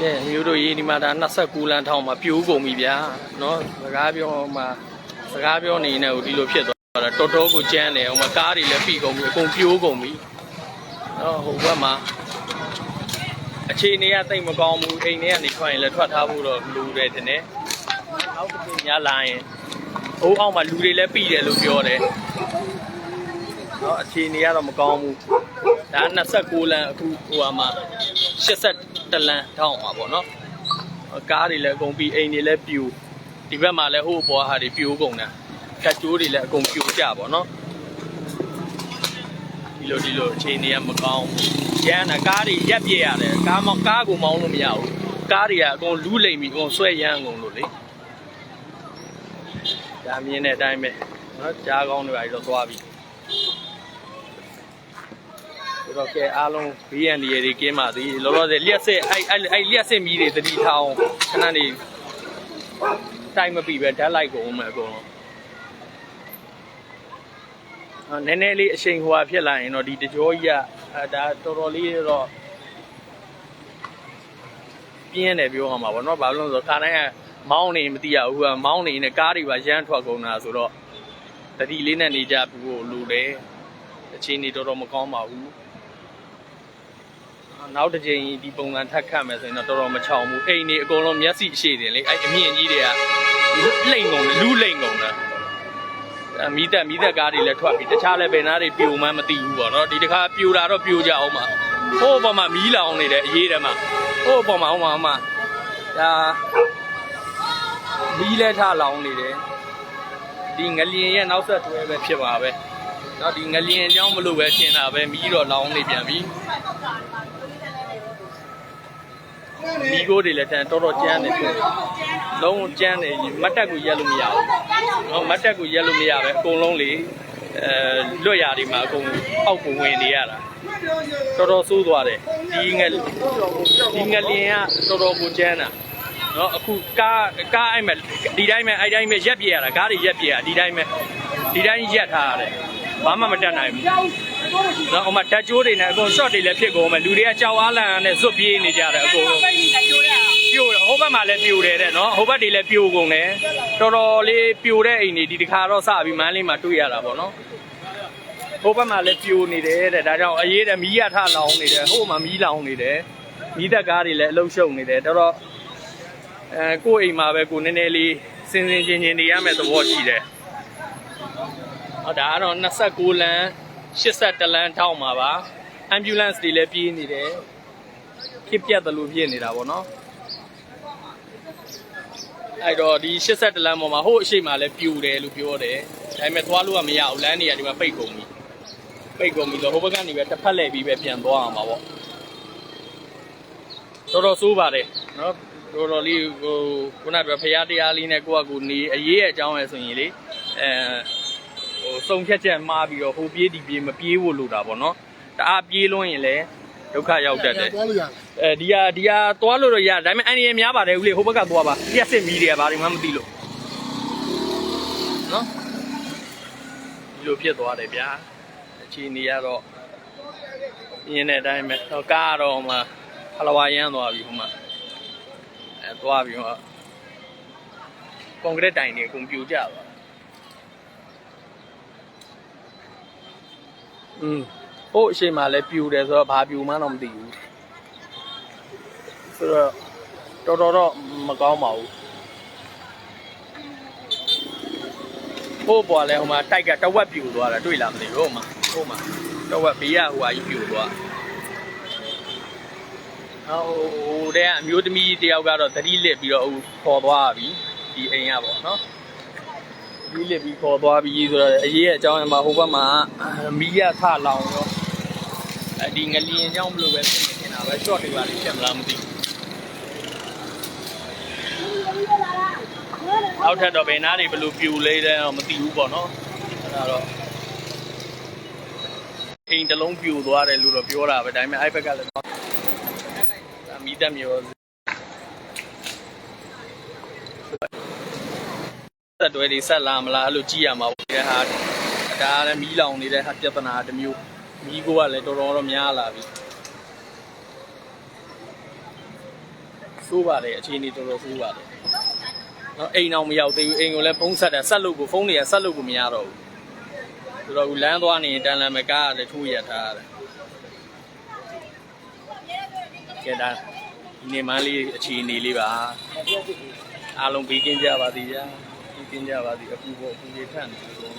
ကဲမျိုးတို့ရေးဒီမှာဒါ29လမ်းထောင်မှာပြိုးကုန်ပြီဗျာနော်စကားပြောမှစကားပြောနေနေဟိုဒီလိုဖြစ်သွားတာတော်တော်ကိုကြမ်းတယ်ဟိုမှာကားတွေလည်းပြီးကုန်ပြီအကုန်ပြိုးကုန်ပြီနော်ဟိုဘက်မှာအခြေအနေကတိတ်မကောင်းဘူးအိမ်ထဲကနေထွက်ရင်လည်းထွက်ထားဖို့တော့လူတယ်တင်တယ်နောက်တစ်ချိန်များလာရင်ဟိုအောက်မှာလူတွေလည်းပြီးတယ်လို့ပြောတယ်နော်အခြေအနေကတော့မကောင်းဘူးဒါ29လမ်းအခုဟိုမှာ80 လမ်းထောင်မှာပေါ့နော်ကားတွေလည်းအကုန်ပြီးအိမ်တွေလည်းပြူဒီဘက်မှာလည်းဟိုဘောဟာတွေပြူကုန်တာကတ်ကျိုးတွေလည်းအကုန်ပြူကြပါတော့ဒီလိုဒီလိုအခြေအနေကမကောင်းရန်တာကားတွေရက်ပြည့်ရတယ်ကားမောင်းကားကိုမောင်းလို့မရဘူးကားတွေကအကုန်လူးလိမ်ပြီးအကုန်ဆွဲရမ်းကုန်လို့လေဒါမြင်တဲ့အတိုင်းပဲနော်ကြားကောင်းတွေပါတော့သွားပြီ တော့ကဲအားလုံး BND တွေကင်းပါသည်လောလောဆယ်လျှက်စစ်အဲ့အဲ့အဲ့လျှက်စစ်မီးတွေတတိထောင်ခဏနေတိုင်မပြီးပဲဓာတ်လိုက်ကုန်မယ်အကုန်လုံးအာနည်းနည်းလေးအချိန်ဟိုဟာဖြစ်လာရင်တော့ဒီတကြောကြီးကအဲဒါတော်တော်လေးတော့ပြင်းတယ်ပြောရမှာပေါ့နော်ဘာလို့လဲဆိုတော့ခါတိုင်းကမောင်းနေမသိရဘူးကမောင်းနေနဲ့ကားတွေပါရမ်းထွက်ကုန်တာဆိုတော့တတိလေးနဲ့နေကြပြီးဖို့လိုတယ်အချိန်နေတော်တော်မကောင်းပါဘူး နောက်တစ်ချိန်ဒီပုံစံထပ်ခတ်မယ်ဆိုရင်တော့တော်တော်မချောင်ဘူးအိမ်နေအကုန်လုံးမျက်စိရှိတယ်လေအဲ့အမြင့်ကြီးတွေကလိမ့်ကုန်တယ်လူးလိမ့်ကုန်တာအမီးတက်မီးတက်ကားတွေလည်းထွက်ပြီးတခြားလည်းဘယ်နာတွေပြိုမှန်းမသိဘူးပေါ့နော်ဒီတစ်ခါပြိုတာတော့ပြိုကြအောင်ပါဟိုးပေါ်မှာမီးလောင်နေတယ်အရေးတယ်မှာဟိုးပေါ်မှာဟိုမှာဟိုမှာဒါမီးလဲထလောင်နေတယ်ဒီငလျင်ရဲ့နောက်ဆက်တွဲပဲဖြစ်ပါပဲတော့ဒီငလျင်အကြောင်းမလို့ပဲရှင်းတာပဲမီးတော့လောင်နေပြန်ပြီ မီကိုတွေလည်းတန်တော်တော်ကျန်းတယ်သူလုံးဝကျန်းတယ်မတ်တက်ကိုရက်လို့မရဘူးเนาะမတ်တက်ကိုရက်လို့မရပဲအကုန်လုံးလေအဲလွတ်ရတွေမှာအကုန်အောက်ကိုဝင်နေရတာတော်တော်ဆိုးသွားတယ်ဒီငယ်ဒီငယ်လင်ကတော်တော်ကိုကျန်းတာเนาะအခုကားကားအဲ့မဲ့ဒီတိုင်းပဲအဲ့တိုင်းပဲရက်ပြရတာကားတွေရက်ပြရဒီတိုင်းပဲဒီတိုင်းရက်ထားရတယ်ဘာမှမတက်နိုင်ဘူး နော်ဟိုမှာဓာတ်ကြိုးတွေနဲ့အကုန် short တွေလည်းဖြစ်ကုန်မယ်လူတွေကကြောက်အားလန့်နဲ့ဇွတ်ပြေးနေကြတယ်အကုန်လုံးပြိုတယ်ဟိုဘက်မှာလည်းပြိုတယ်တဲ့နော်ဟိုဘက်တွေလည်းပြိုကုန်တယ်တော်တော်လေးပြိုတဲ့အိမ်တွေဒီတစ်ခါတော့စပြီးမန်းလေးမှာတွေ့ရတာပေါ့နော်ဟိုဘက်မှာလည်းပြိုနေတယ်တဲ့ဒါကြောင့်အရေးတဲ့မီးရထလောင်နေတယ်ဟိုမှာမီးလောင်နေတယ်မီးသက်ကားတွေလည်းအလုံးရှုံနေတယ်တော်တော်အဲကိုယ့်အိမ်မှာပဲကိုနည်းနည်းလေးစင်စင်ချင်းချင်းနေရမယ့်သဘောရှိတယ်ဟောဒါကတော့29လမ်း 80လမ်းထောက်မှာပါ ambulance တွေလည်းပြေးနေတယ်ဖြစ်ပြတ်တယ်လို့ဖြစ်နေတာပေါ့နော်အဲ့တော့ဒီ80လမ်းပေါ်မှာဟိုအရှိမလည်းပြူတယ်လို့ပြောတယ်ဒါပေမဲ့သွားလို့ကမရဘူးလမ်းတွေကဒီမှာပိတ်ကုန်ပြီပိတ်ကုန်ပြီဆိုဟိုဘက်ကနေပဲတစ်ဖက်လှည့်ပြီးပဲပြန်သွားအောင်ပါပေါ့တော်တော်ဆိုးပါတယ်နော်တော်တော်လေးဟိုခုနကဖရားတရားလေးနဲ့ကိုယ့်အကူနေအရေးရဲ့အကြောင်းရယ်ဆိုရင်လေအဲ ဟိုစုံဖြတ်ချက်မှားပြီးတော့ဟိုပြေးဒီပြေးမပြေးဖို့လိုတာပေါ့နော်တအားပြေးလွန်းရင်လည်းဒုက္ခရောက်တတ်တယ်သွားလို့ရတယ်အဲဒီဟာဒီဟာသွားလို့တော့ရဒါပေမဲ့အန်ရီများပါတယ်ဦးလေးဟိုဘက်ကသွားပါပြက်စစ်မီးတွေကဘာတွေမှမသိလို့နော်ဒီလိုဖြစ်သွားတယ်ဗျာအခြေအနေကတော့ရင်းတဲ့အတိုင်းပဲတော့ကားကတော့မှဖလဝါရမ်းသွားပြီဟိုမှာအဲသွားပြီဟိုကွန်ကရစ်တိုင်တွေအကုန်ပြိုကျသွား อืมဟိုအရှိန်မှာလည်းပြိုတယ်ဆိုတော့ဘာပြိုမှန်းတော့မသိဘူးဆိုတော့တော်တော်တော့မကောင်းပါဘူးဟိုပေါ်လဲဟိုမှာတိုက်ကတဝက်ပြူသွားတာတွေ့လားမသိဘူးဟိုမှာဟိုမှာတဝက်ဘေးကဟိုဟာကြီးပြူသွားဟိုဟိုတဲ့အမျိုးသမီးတယောက်ကတော့သတိလစ်ပြီးတော့ဟိုခေါ်သွားပြီဒီအိမ်ကပေါ့နော် သတိလစ်ပြီးခေါ်သွားပြီဆိုတော့အရေးရဲ့အကြောင်းအမှာဟိုဘက်မှာမီးရထလောင်ရောအဲဒီငလျင်အကြောင်းမလို့ပဲဖြစ်နေနေတာပဲ short တွေပါလိမ့်ဖြစ်မလားမသိဘူးနောက်ထပ်တော့ဘယ်နားတွေဘယ်လိုပြူလဲတဲ့တော့မသိဘူးပေါ့နော်အဲ့ဒါတော့အိမ်တစ်လုံးပြူသွားတယ်လို့တော့ပြောတာပဲဒါပေမဲ့အဲ့ဘက်ကလည်းတော့ဒါမီးတက်မျိုး သက်တွေတွေဆက်လာမလားအဲ့လိုကြည့်ရမှာပေါ့ဒီဟာဒါလည်းမီးလောင်နေတဲ့ဟာပြဿနာတစ်မျိုးမီးကိုကလည်းတော်တော်တော့များလာပြီဆိုးပါတယ်အခြေအနေတော်တော်ဆိုးပါတယ်နော်အိမ်အောင်မရောက်သေးဘူးအိမ်ကိုလည်းဖုန်းဆက်တယ်ဆက်လို့ကိုဖုန်းတွေကဆက်လို့ကိုမရတော့ဘူးဆိုတော့လမ်းသွားနေတန်လန်မကားရတယ်ထိုးရထားရတယ်ကဲဒါဒီနေမန်းလေးအခြေအနေလေးပါအားလုံးပြီးကင်းကြပါသည်ဗျာပြီး ကင်းကြပါသည်အခုပေါ့အခုရေထန့်နေလို့